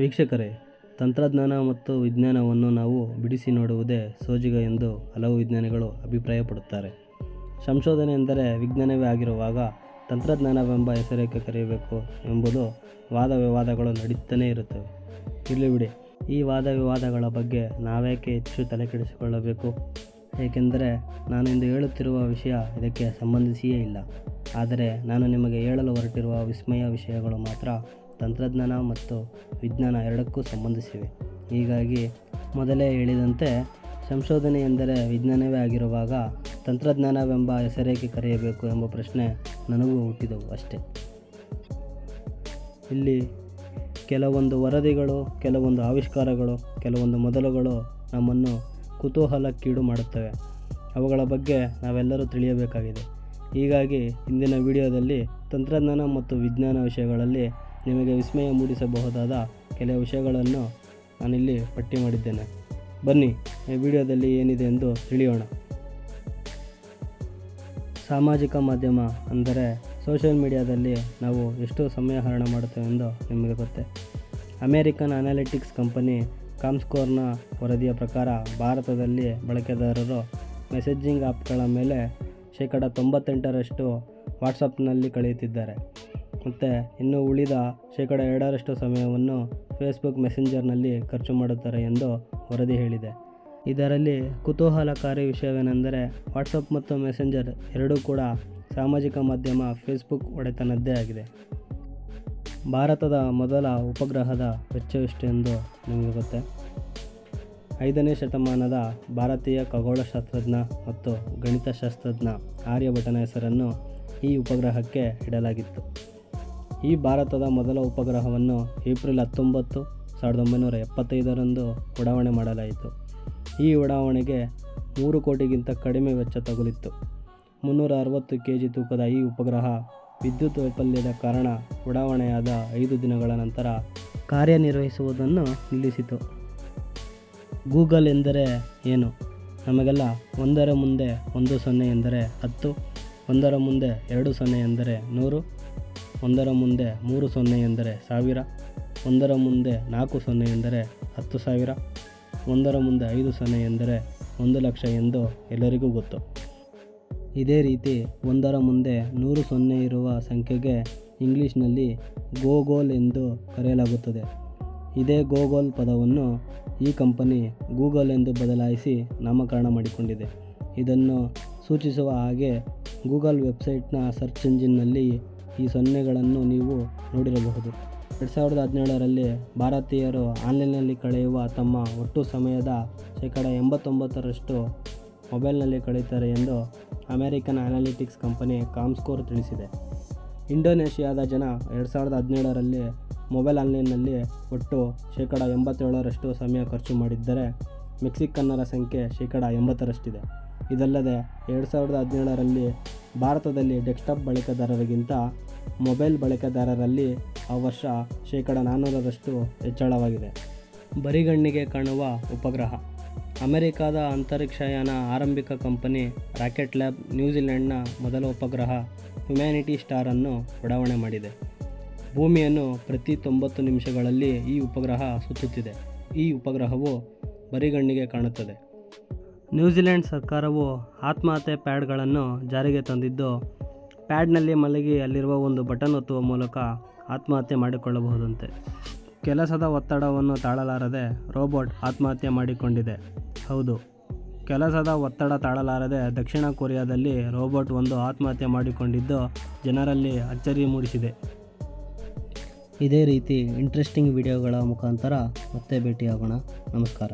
ವೀಕ್ಷಕರೇ, ತಂತ್ರಜ್ಞಾನ ಮತ್ತು ವಿಜ್ಞಾನವನ್ನು ನಾವು ಬಿಡಿಸಿ ನೋಡುವುದೇ ಸೋಜಿಗ ಎಂದು ಹಲವು ವಿಜ್ಞಾನಿಗಳು ಅಭಿಪ್ರಾಯಪಡುತ್ತಾರೆ. ಸಂಶೋಧನೆ ಎಂದರೆ ವಿಜ್ಞಾನವೇ ಆಗಿರುವಾಗ ತಂತ್ರಜ್ಞಾನವೆಂಬ ಹೆಸರೇಕೆ ಕರೆಯಬೇಕು ಎಂಬುದು ವಾದ ವಿವಾದಗಳು ನಡೀತಾನೇ ಇರುತ್ತವೆ. ಇರಲಿ ಬಿಡಿ, ಈ ವಾದ ವಿವಾದಗಳ ಬಗ್ಗೆ ನಾವೇಕೆ ಹೆಚ್ಚು ತಲೆಕೆಡಿಸಿಕೊಳ್ಳಬೇಕು? ಏಕೆಂದರೆ ನಾನು ಇಂದು ಹೇಳುತ್ತಿರುವ ವಿಷಯ ಇದಕ್ಕೆ ಸಂಬಂಧಿಸಿಯೇ ಇಲ್ಲ. ಆದರೆ ನಾನು ನಿಮಗೆ ಹೇಳಲು ಹೊರಟಿರುವ ವಿಸ್ಮಯ ವಿಷಯಗಳು ಮಾತ್ರ ತಂತ್ರಜ್ಞಾನ ಮತ್ತು ವಿಜ್ಞಾನ ಎರಡಕ್ಕೂ ಸಂಬಂಧಿಸಿವೆ. ಹೀಗಾಗಿ ಮೊದಲೇ ಹೇಳಿದಂತೆ ಸಂಶೋಧನೆ ಎಂದರೆ ವಿಜ್ಞಾನವೇ ಆಗಿರುವಾಗ ತಂತ್ರಜ್ಞಾನವೆಂಬ ಹೆಸರೇಕೆ ಕರೆಯಬೇಕು ಎಂಬ ಪ್ರಶ್ನೆ ನನಗೂ ಹುಟ್ಟಿದವು ಅಷ್ಟೇ. ಇಲ್ಲಿ ಕೆಲವೊಂದು ವರದಿಗಳು, ಕೆಲವೊಂದು ಆವಿಷ್ಕಾರಗಳು, ಕೆಲವೊಂದು ಮೊದಲುಗಳು ನಮ್ಮನ್ನು ಕುತೂಹಲಕ್ಕೀಡು ಮಾಡುತ್ತವೆ. ಅವುಗಳ ಬಗ್ಗೆ ನಾವೆಲ್ಲರೂ ತಿಳಿಯಬೇಕಾಗಿದೆ. ಹೀಗಾಗಿ ಇಂದಿನ ವಿಡಿಯೋದಲ್ಲಿ ತಂತ್ರಜ್ಞಾನ ಮತ್ತು ವಿಜ್ಞಾನ ವಿಷಯಗಳಲ್ಲಿ ನಿಮಗೆ ವಿಸ್ಮಯ ಮೂಡಿಸಬಹುದಾದ ಕೆಲವು ವಿಷಯಗಳನ್ನು ನಾನಿಲ್ಲಿ ಪಟ್ಟಿ ಮಾಡಿದ್ದೇನೆ. ಬನ್ನಿ, ಈ ವಿಡಿಯೋದಲ್ಲಿ ಏನಿದೆ ಎಂದು ತಿಳಿಯೋಣ. ಸಾಮಾಜಿಕ ಮಾಧ್ಯಮ ಅಂದರೆ ಸೋಷಿಯಲ್ ಮೀಡಿಯಾದಲ್ಲಿ ನಾವು ಎಷ್ಟು ಸಮಯ ಹರಣ ಮಾಡುತ್ತೇವೆಂದು ನಿಮಗೆ ಗೊತ್ತೇ. ಅಮೇರಿಕನ್ ಅನಾಲಿಟಿಕ್ಸ್ ಕಂಪನಿ ಕಾಮ್ಸ್ಕೋರ್ನ ವರದಿಯ ಪ್ರಕಾರ ಭಾರತದಲ್ಲಿ ಬಳಕೆದಾರರು ಮೆಸೇಜಿಂಗ್ ಆ್ಯಪ್ಗಳ ಮೇಲೆ ಶೇಕಡ ತೊಂಬತ್ತೆಂಟರಷ್ಟು ವಾಟ್ಸಪ್ನಲ್ಲಿ ಕಳೆಯುತ್ತಿದ್ದಾರೆ. ಮತ್ತು ಇನ್ನು ಉಳಿದ ಶೇಕಡ ಎರಡರಷ್ಟು ಸಮಯವನ್ನು ಫೇಸ್ಬುಕ್ ಮೆಸೆಂಜರ್ನಲ್ಲಿ ಖರ್ಚು ಮಾಡುತ್ತಾರೆ ಎಂದು ವರದಿ ಹೇಳಿದೆ. ಇದರಲ್ಲಿ ಕುತೂಹಲಕಾರಿ ವಿಷಯವೇನೆಂದರೆ ವಾಟ್ಸಪ್ ಮತ್ತು ಮೆಸೆಂಜರ್ ಎರಡೂ ಕೂಡ ಸಾಮಾಜಿಕ ಮಾಧ್ಯಮ ಫೇಸ್ಬುಕ್ ಒಡೆತನದ್ದೇ ಆಗಿದೆ. ಭಾರತದ ಮೊದಲ ಉಪಗ್ರಹದ ವೆಚ್ಚವೆಷ್ಟು ಎಂದು ನಿಮಗೆ ಗೊತ್ತೇ? ಐದನೇ ಶತಮಾನದ ಭಾರತೀಯ ಖಗೋಳಶಾಸ್ತ್ರಜ್ಞ ಮತ್ತು ಗಣಿತಶಾಸ್ತ್ರಜ್ಞ ಆರ್ಯಭಟನ ಹೆಸರನ್ನು ಈ ಉಪಗ್ರಹಕ್ಕೆ ಇಡಲಾಗಿತ್ತು. ಈ ಭಾರತದ ಮೊದಲ ಉಪಗ್ರಹವನ್ನು ಏಪ್ರಿಲ್ ಹತ್ತೊಂಬತ್ತು ಸಾವಿರದ ಒಂಬೈನೂರ ಎಪ್ಪತ್ತೈದರಂದು ಉಡಾವಣೆ ಮಾಡಲಾಯಿತು. ಈ ಉಡಾವಣೆಗೆ ಮೂರು ಕೋಟಿಗಿಂತ ಕಡಿಮೆ ವೆಚ್ಚ ತಗುಲಿತ್ತು. ಮುನ್ನೂರ ಅರವತ್ತು ಕೆ ಜಿ ತೂಕದ ಈ ಉಪಗ್ರಹ ವಿದ್ಯುತ್ ವೈಫಲ್ಯದ ಕಾರಣ ಉಡಾವಣೆಯಾದ ಐದು ದಿನಗಳ ನಂತರ ಕಾರ್ಯನಿರ್ವಹಿಸುವುದನ್ನು ನಿಲ್ಲಿಸಿತು. ಗೂಗಲ್ ಎಂದರೆ ಏನು? ನಮಗೆಲ್ಲ ಒಂದರ ಮುಂದೆ ಒಂದು ಸೊನ್ನೆ ಎಂದರೆ ಹತ್ತು, ಒಂದರ ಮುಂದೆ ಎರಡು ಸೊನ್ನೆ ಎಂದರೆ ನೂರು ಒಂದರ ಮುಂದೆ ಮೂರು ಸೊನ್ನೆ ಎಂದರೆ ಸಾವಿರ, ಒಂದರ ಮುಂದೆ ನಾಲ್ಕು ಸೊನ್ನೆ ಎಂದರೆ ಹತ್ತು ಸಾವಿರ, ಒಂದರ ಮುಂದೆ ಐದು ಸೊನ್ನೆ ಎಂದರೆ ಒಂದು ಲಕ್ಷ ಎಂದು ಎಲ್ಲರಿಗೂ ಗೊತ್ತು. ಇದೇ ರೀತಿ ಒಂದರ ಮುಂದೆ ನೂರು ಸೊನ್ನೆ ಇರುವ ಸಂಖ್ಯೆಗೆ ಇಂಗ್ಲೀಷ್ನಲ್ಲಿ ಗೋಗೋಲ್ ಎಂದು ಕರೆಯಲಾಗುತ್ತದೆ. ಇದೇ ಗೋಗೋಲ್ ಪದವನ್ನು ಈ ಕಂಪನಿ ಗೂಗಲ್ ಎಂದು ಬದಲಾಯಿಸಿ ನಾಮಕರಣ ಮಾಡಿಕೊಂಡಿದೆ. ಇದನ್ನು ಸೂಚಿಸುವ ಹಾಗೆ ಗೂಗಲ್ ವೆಬ್ಸೈಟ್ನ ಸರ್ಚ್ ಎಂಜಿನ್ನಲ್ಲಿ ಈ ಸೊನ್ನೆಗಳನ್ನು ನೀವು ನೋಡಿರಬಹುದು. ಎರಡು ಸಾವಿರದ ಹದಿನೇಳರಲ್ಲಿ ಭಾರತೀಯರು ಆನ್ಲೈನ್ನಲ್ಲಿ ಕಳೆಯುವ ತಮ್ಮ ಒಟ್ಟು ಸಮಯದ ಶೇಕಡ ಎಂಬತ್ತೊಂಬತ್ತರಷ್ಟು ಮೊಬೈಲ್ನಲ್ಲಿ ಕಳೆಯುತ್ತಾರೆ ಎಂದು ಅಮೆರಿಕನ್ ಅನಾಲಿಟಿಕ್ಸ್ ಕಂಪನಿ ಕಾಮ್ಸ್ಕೋರ್ ತಿಳಿಸಿದೆ. ಇಂಡೋನೇಷ್ಯಾದ ಜನ ಎರಡು ಸಾವಿರದ ಹದಿನೇಳರಲ್ಲಿ ಮೊಬೈಲ್ ಆನ್ಲೈನ್ನಲ್ಲಿ ಒಟ್ಟು ಶೇಕಡ ಎಂಬತ್ತೇಳರಷ್ಟು ಸಮಯ ಖರ್ಚು ಮಾಡಿದ್ದರೆ ಮೆಕ್ಸಿಕನ್ನರ ಸಂಖ್ಯೆ ಶೇಕಡ ಎಂಬತ್ತರಷ್ಟಿದೆ. ಇದಲ್ಲದೆ ಎರಡು ಸಾವಿರದ ಹದಿನೇಳರಲ್ಲಿ ಭಾರತದಲ್ಲಿ ಡೆಸ್ಕ್ಟಾಪ್ ಬಳಕೆದಾರರಿಗಿಂತ ಮೊಬೈಲ್ ಬಳಕೆದಾರರಲ್ಲಿ ಆ ವರ್ಷ ಶೇಕಡ ನಾನ್ನೂರರಷ್ಟು ಹೆಚ್ಚಳವಾಗಿದೆ. ಬರಿಗಣ್ಣಿಗೆ ಕಾಣುವ ಉಪಗ್ರಹ. ಅಮೆರಿಕಾದ ಅಂತರಿಕ್ಷಯಾನ ಆರಂಭಿಕ ಕಂಪನಿ ರಾಕೆಟ್ ಲ್ಯಾಬ್ ನ್ಯೂಜಿಲೆಂಡ್ನ ಮೊದಲ ಉಪಗ್ರಹ ಹ್ಯುಮ್ಯಾನಿಟಿ ಸ್ಟಾರನ್ನು ಉಡಾವಣೆ ಮಾಡಿದೆ. ಭೂಮಿಯನ್ನು ಪ್ರತಿ ತೊಂಬತ್ತು ನಿಮಿಷಗಳಲ್ಲಿ ಈ ಉಪಗ್ರಹ ಸುತ್ತುತ್ತಿದೆ. ಈ ಉಪಗ್ರಹವು ಬರಿಗಣ್ಣಿಗೆ ಕಾಣುತ್ತದೆ. ನ್ಯೂಜಿಲೆಂಡ್ ಸರ್ಕಾರವು ಆತ್ಮಹತ್ಯೆ ಪ್ಯಾಡ್ಗಳನ್ನು ಜಾರಿಗೆ ತಂದಿದ್ದು, ಪ್ಯಾಡ್ನಲ್ಲಿ ಮಲಗಿ ಅಲ್ಲಿರುವ ಒಂದು ಬಟನ್ ಒತ್ತುವ ಮೂಲಕ ಆತ್ಮಹತ್ಯೆ ಮಾಡಿಕೊಳ್ಳಬಹುದಂತೆ. ಕೆಲಸದ ಒತ್ತಡವನ್ನು ತಾಳಲಾರದೆ ರೋಬೋಟ್ ಆತ್ಮಹತ್ಯೆ ಮಾಡಿಕೊಂಡಿದೆ. ಹೌದು, ಕೆಲಸದ ಒತ್ತಡ ತಾಳಲಾರದೆ ದಕ್ಷಿಣ ಕೊರಿಯಾದಲ್ಲಿ ರೋಬೋಟ್ ಒಂದು ಆತ್ಮಹತ್ಯೆ ಮಾಡಿಕೊಂಡಿದ್ದು ಜನರಲ್ಲಿ ಅಚ್ಚರಿ ಮೂಡಿಸಿದೆ. ಇದೇ ರೀತಿ ಇಂಟ್ರೆಸ್ಟಿಂಗ್ ವಿಡಿಯೋಗಳ ಮುಖಾಂತರ ಮತ್ತೆ ಭೇಟಿಯಾಗೋಣ. ನಮಸ್ಕಾರ.